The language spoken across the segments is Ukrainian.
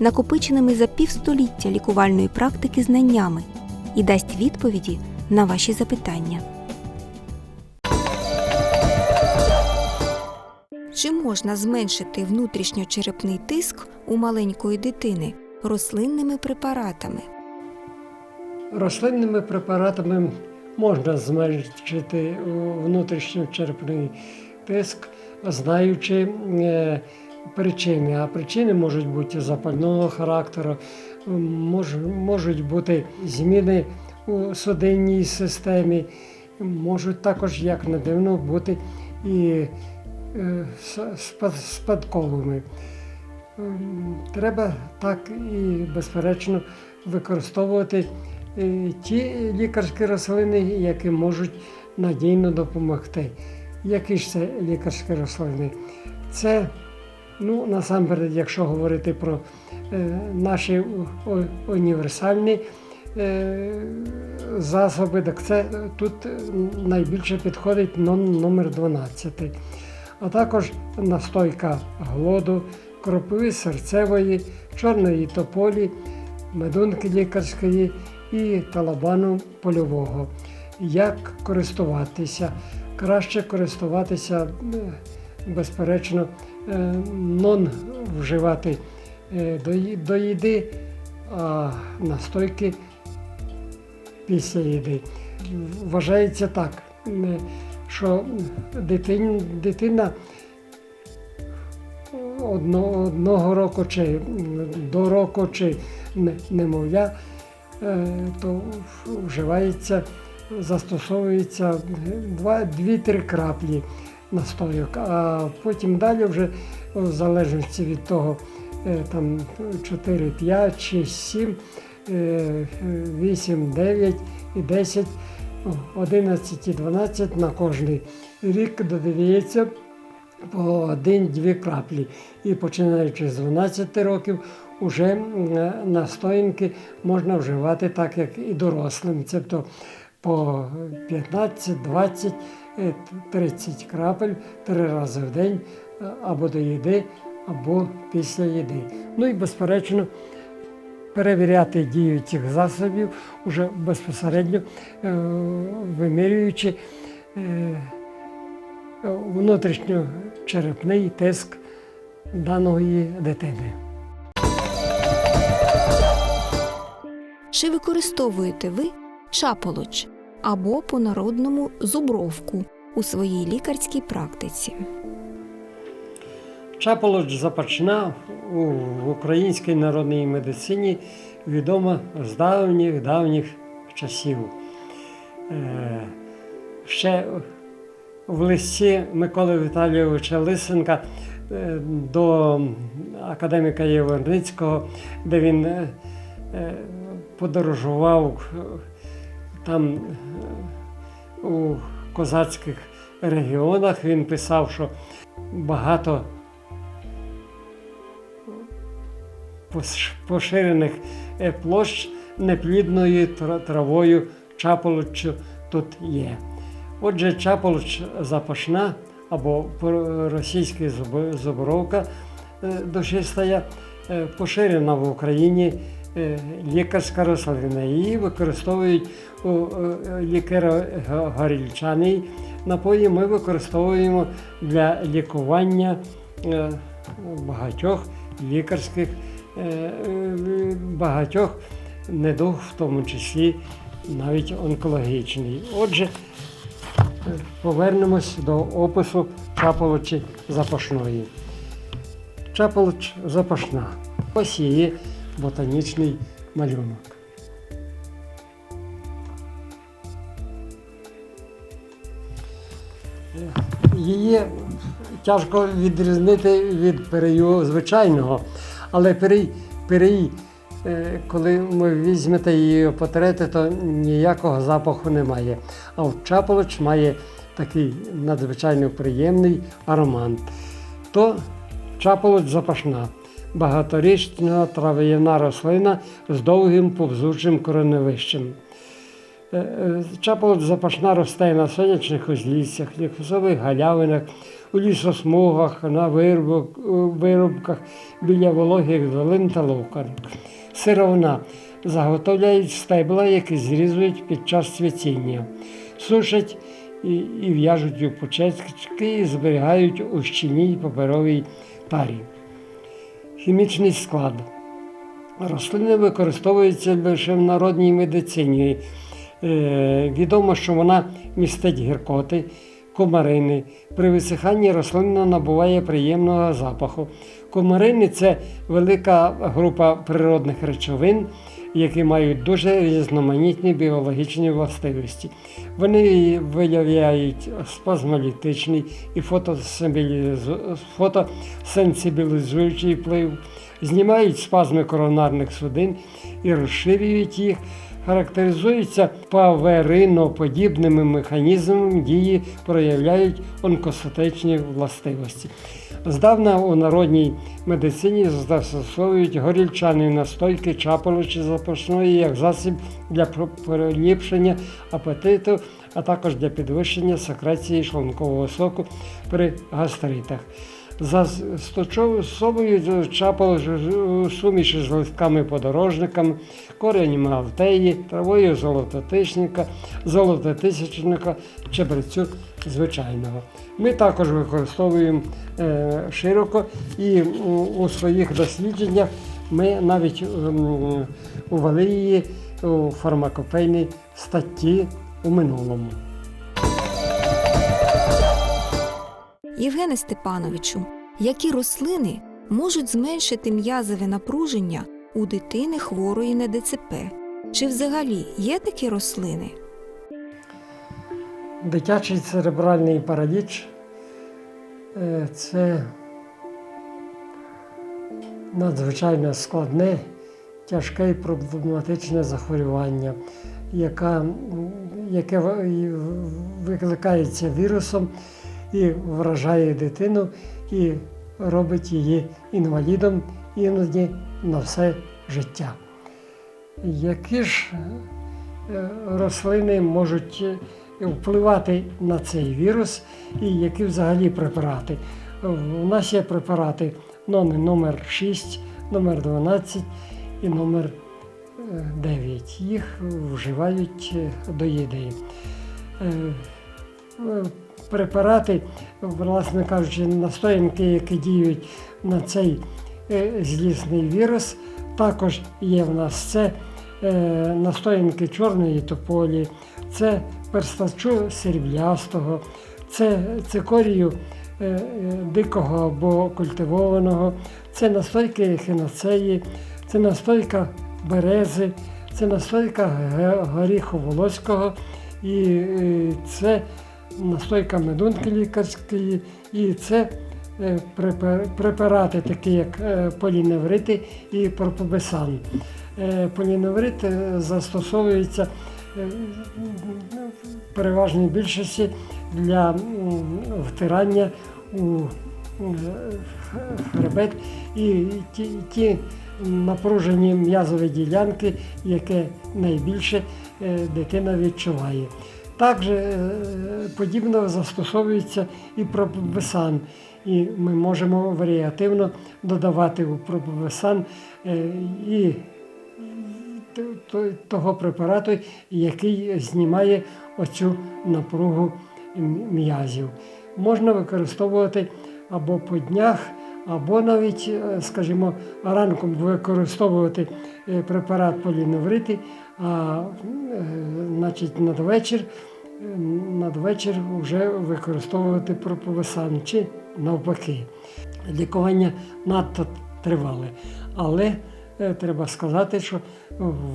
накопиченими за півстоліття лікувальної практики знаннями і дасть відповіді на ваші запитання. Чи можна зменшити внутрішньочерепний тиск у маленької дитини рослинними препаратами? Рослинними препаратами можна зменшити внутрішньочерепний тиск, знаючи е, причини. А причини можуть бути запального характеру, мож, можуть бути зміни у судинній системі, можуть також, як не дивно, бути і е, спадковими. Треба так і безперечно використовувати е, ті лікарські рослини, які можуть надійно допомогти. Які ж це лікарські рослини? Це, ну, насамперед, якщо говорити про е, наші у- універсальні е, засоби, так це е, тут найбільше підходить ном- номер 12 а також настойка глоду, кропиви серцевої, чорної тополі, медунки лікарської і талабану польового. Як користуватися? Краще користуватися, е, безперечно, нон вживати е, до їди, а настойки після їди. Вважається так, е, що дитин, дитина одно, одного року чи до року, чи не- немовля, е, то вживається, застосовується 2-3 краплі настойок, а потім далі вже в залежності від того, е, там 4, 5, 6, 7, 8, 9 і 10, 11 і 12 на кожний рік додається по один-дві краплі. І починаючи з 12 років, уже м, настоянки можна вживати так, як і дорослим. Тобто по 15, 20, е, 30 крапель три рази в день е, або до їди, або після їди. Ну і безперечно. Перевіряти дію цих засобів уже безпосередньо е, вимірюючи е, внутрішньочерепний тиск даної дитини. Чи використовуєте ви чаполоч або по-народному зубровку у своїй лікарській практиці? Чаполоч запашна у українській народній медицині відома з давніх давніх часів. Е, Ще в листі Миколи Віталійовича Лисенка е, до академіка Єверницького, де він е, подорожував там е, у козацьких регіонах, він писав, що багато поширених е, площ неплідною травою чаполоччю тут є. Отже, чаполоч запашна або по-російськи зуб- зубровка е, душистая поширена в Україні лікарська рослина. Її використовують у лікаро-горільчаний напої. Ми використовуємо для лікування е, багатьох лікарських е, е, багатьох недуг, в тому числі навіть онкологічний. Отже, е, повернемось до опису чаполочі запашної. Чаполоч запашна. Ось її ботанічний малюнок. Її тяжко відрізнити від перею звичайного, але перей, перей е, коли ви візьмете її потрети, то ніякого запаху немає. А от чаполоч має такий надзвичайно приємний аромат. То чаполоч запашна, багаторічна трав'яна рослина з довгим повзучим кореневищем. Е, е, запашна росте на сонячних узліссях, лісових галявинах, у лісосмугах, на вирубках біля вологих долин та луканок. Сировина заготовляють стебла, які зрізують під час цвітіння, сушать і, і в'яжуть у почечки і зберігають у щільній паперовій тарі. Хімічний склад. Рослини використовуються лише в народній медицині. Е, відомо, що вона містить гіркоти, комарини. При висиханні рослина набуває приємного запаху. Комарини це велика група природних речовин, які мають дуже різноманітні біологічні властивості. Вони виявляють спазмолітичний і фотосенсибілізуючий вплив, знімають спазми коронарних судин і розширюють їх, характеризуються павериноподібними механізмами дії, проявляють онкостатичні властивості. Здавна у народній медицині застосовують горільчані настойки чаполочі запашної як засіб для поліпшення апетиту, а також для підвищення секреції шлункового соку при гастритах. Застосовують чапол у суміші з листками подорожниками, коренями алтеї, травою золототичника, золототисячника, чебрецю звичайного. Ми також використовуємо е, широко і у, своїх дослідженнях ми навіть ем, увели її у фармакопейні статті у минулому. Євгене Степановичу, які рослини можуть зменшити м'язове напруження у дитини хворої на ДЦП? Чи взагалі є такі рослини? Дитячий церебральний параліч е, це надзвичайно складне, тяжке і проблематичне захворювання, яке в- викликається вірусом і вражає дитину і робить її інвалідом іноді на все життя. Які ж е, рослини можуть впливати на цей вірус і які взагалі препарати? У нас є препарати номер, номер 6, номер 12 і номер е, 9. Їх вживають е, до їди. Е, е, Препарати, власне кажучи, настоянки, які діють на цей е, злісний вірус, також є в нас це е, настоянки чорної тополі, це перстачу сріблястого, це цикорію е, е, дикого або культивованого, це настойки ехінацеї, це настойка берези, це настойка горіху волоського і е, це настойка медунки лікарської, і це е, препар- препарати, такі як е, поліневрити і пропобесан. Е, Поліневрит е, застосовується в переважній більшості для втирання у хребет і ті, ті напружені м'язові ділянки, яке найбільше е, дитина відчуває. Також е, подібно застосовується і пропобесан, і ми можемо варіативно додавати у пропобесан е, і того препарату, який знімає оцю напругу м'язів. Можна використовувати або по днях, або навіть, е, скажімо, ранком використовувати е, препарат поліневрити, а е, значить, надвечір, надвечір вже використовувати проповесан чи навпаки. Лікування надто тривале. Але треба сказати, що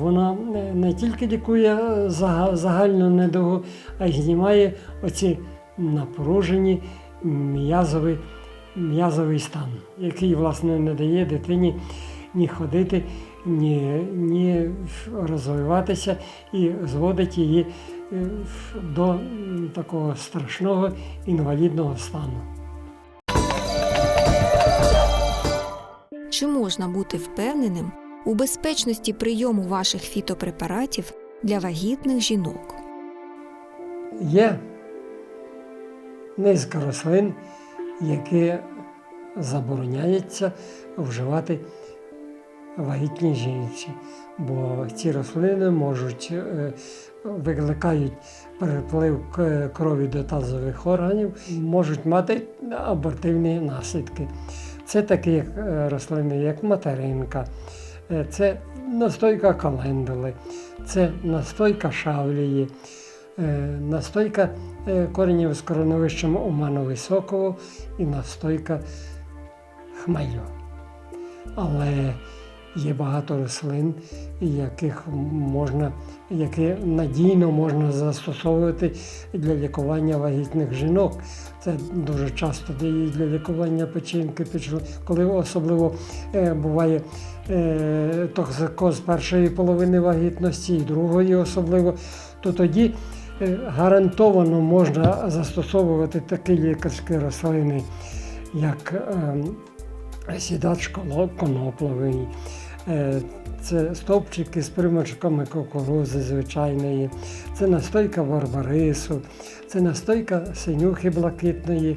вона е, не тільки лікує е, загальну недугу, а й знімає оці напружені м'язові, м'язовий стан, який, власне, не дає дитині ні ходити, ні, ні розвиватися і зводить її е, до такого страшного інвалідного стану. Чи можна бути впевненим у безпечності прийому ваших фітопрепаратів для вагітних жінок? Є низка рослин, які забороняється вживати вагітній жінці, бо ці рослини можуть е, викликають переплив крові до тазових органів, можуть мати абортивні наслідки. Це такі е, рослини, як материнка, е, це настойка календули, це настойка шавлії, е, настойка коренів з короновищем оману високого і настойка хмелю. Але є багато рослин, яких можна, які надійно можна застосовувати для лікування вагітних жінок. Це дуже часто діє для лікування печінки, коли особливо е, буває е, токсикоз першої половини вагітності і другої особливо, то тоді е, гарантовано можна застосовувати такі лікарські рослини, як ем, сідач конопловий, це стовпчики з примочками кукурузи звичайної, це настойка барбарису, це настойка синюхи блакитної,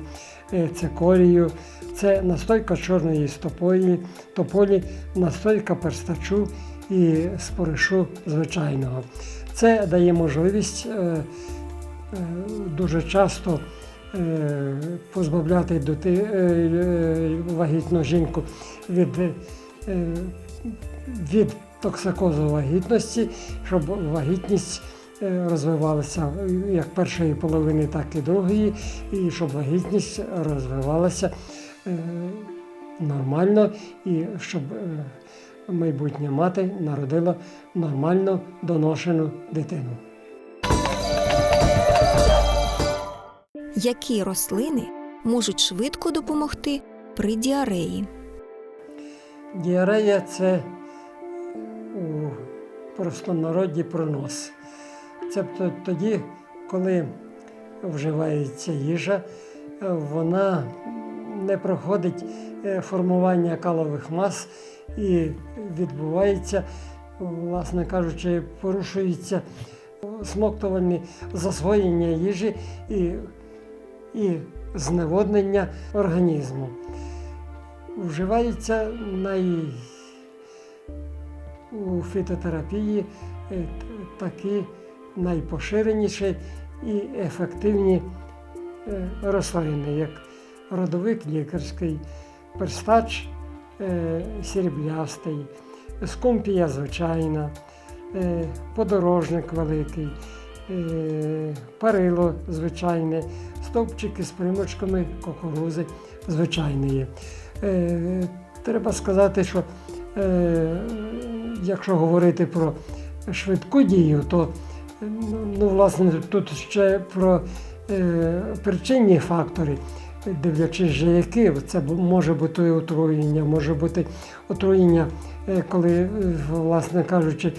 е, цикорію, це настойка чорної стопої, тополі, настойка перстачу і споришу звичайного. Це дає можливість е, е, дуже часто е, позбавляти е, е, вагітну жінку від, е, від токсикозу вагітності, щоб вагітність е, розвивалася як першої половини, так і другої, і щоб вагітність розвивалася е, нормально і щоб е, майбутня мати народила нормально доношену дитину. Які рослини можуть швидко допомогти при діареї? Діарея це у простонароді пронос. Тобто тоді, коли вживається їжа, вона не проходить е, формування калових мас і відбувається, власне кажучи, порушується смоктувальне засвоєння їжі і, і зневоднення організму. Вживається най... у фітотерапії е, такі найпоширеніші і ефективні е, рослини, як родовик лікарський, перстач е, сріблястий, скумпія звичайна, подорожник великий, парило звичайне, стовпчики з примочками кукурузи звичайної. Е, Треба сказати, що е, якщо говорити про швидку дію, то ну, власне тут ще про е, причинні фактори, дивлячись же які, це може бути отруєння, може бути отруєння, коли, власне кажучи,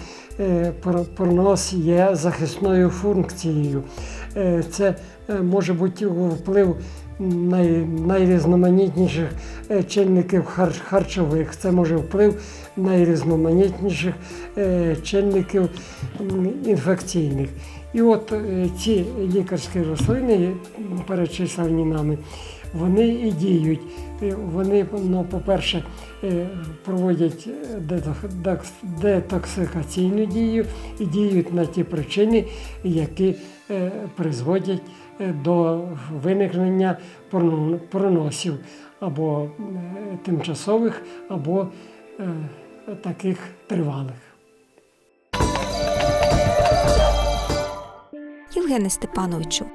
пронос є захисною функцією. Це може бути вплив най, найрізноманітніших е, чинників хар- харчових. Це може вплив найрізноманітніших е, чинників інфекційних. І от е, ці лікарські рослини, перечислені нами, вони і діють. Вони, ну, по-перше, проводять детоксикаційну дію і діють на ті причини, які призводять до виникнення проносів або е, тимчасових, або е, таких тривалих. Євгене Степановичу,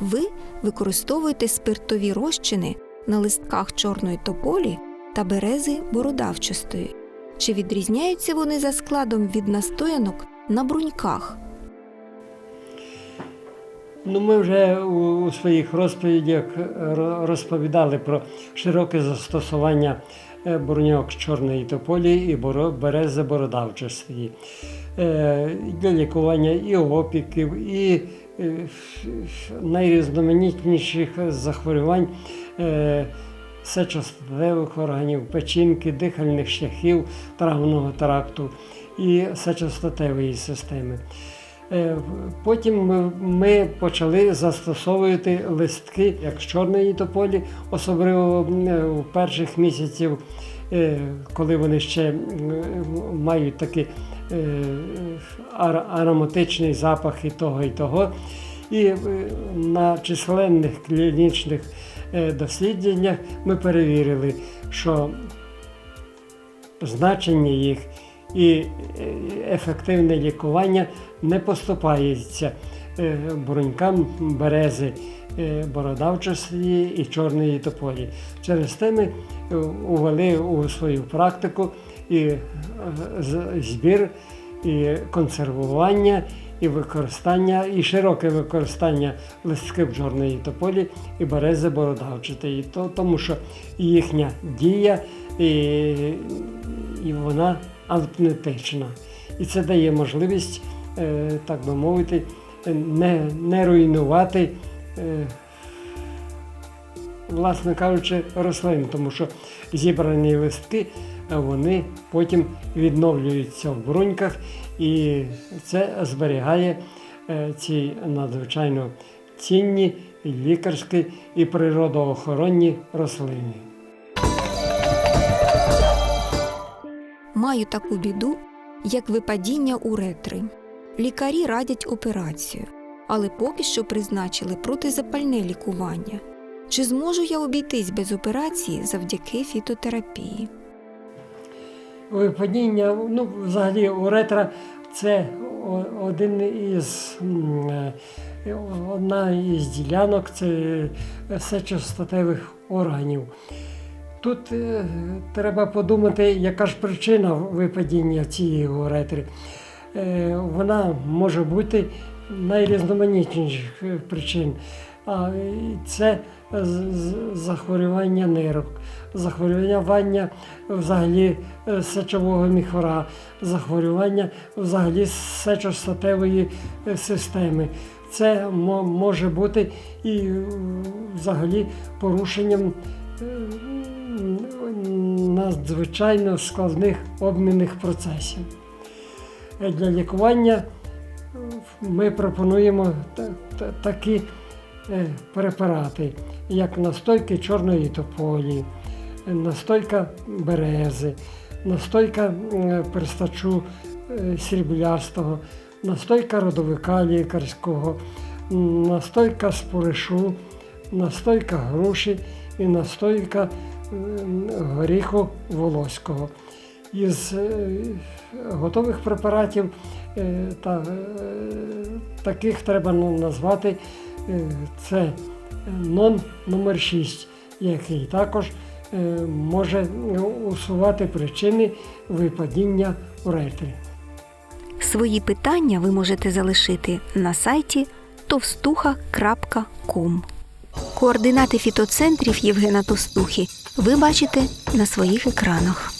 ви використовуєте спиртові розчини на листках чорної тополі та берези бородавчастої. Чи відрізняються вони за складом від настоянок на бруньках? Ну, ми вже у, у своїх розповідях е, розповідали про широке застосування е, бурньок чорної тополі і боро- берези бородавчастої. Е, Для лікування і опіків, і найрізноманітніших захворювань сечостатевих органів, печінки, дихальних шляхів, травного тракту і сечостатевої системи. Е, Потім ми, почали застосовувати листки як з чорної тополі, особливо е, у перших місяців, е, коли вони ще мають такий е, ароматичний запах і того, і того. І е, на численних клінічних е, дослідженнях ми перевірили, що значення їх і е, ефективне лікування не поступається е, брунькам берези е, бородавчості і чорної тополі. Через те ми увели у свою практику і збір, і консервування, і використання, і широке використання листків чорної тополі і берези бородавчатої, то, тому що їхня дія і, і вона автентична. І це дає можливість, е, так би мовити, не, не руйнувати, е, власне кажучи, рослин, тому що зібрані листки е, вони потім відновлюються в бруньках, і це зберігає ці надзвичайно цінні лікарські і природоохоронні рослини. Маю таку біду, як випадіння уретри. Лікарі радять операцію, але поки що призначили протизапальне лікування. Чи зможу я обійтись без операції завдяки фітотерапії? Випадіння, ну, взагалі, уретра це один із е, одна із ділянок це сечостатевих органів. Тут е, треба подумати, яка ж причина випадіння цієї уретри. Е, вона може бути найрізноманітніших е, причин. А е, це захворювання нирок, захворювання взагалі е, сечового міхора, захворювання взагалі сечостатевої системи. Це може бути і взагалі порушенням надзвичайно складних обмінних процесів. Е, Для лікування е, ми пропонуємо та- та- такі е, препарати, як настойки чорної тополі, настойка берези, настойка перстачу сріблястого, настойка родовика лікарського, настойка споришу, настойка груші і настойка горіху волоського. Із е, готових препаратів е, та, е, таких треба назвати це нон номер 6 який також може усувати причини випадіння уретри. Свої питання ви можете залишити на сайті товстуха.ком. Координати фітоцентрів Євгена Тостухи ви бачите на своїх екранах.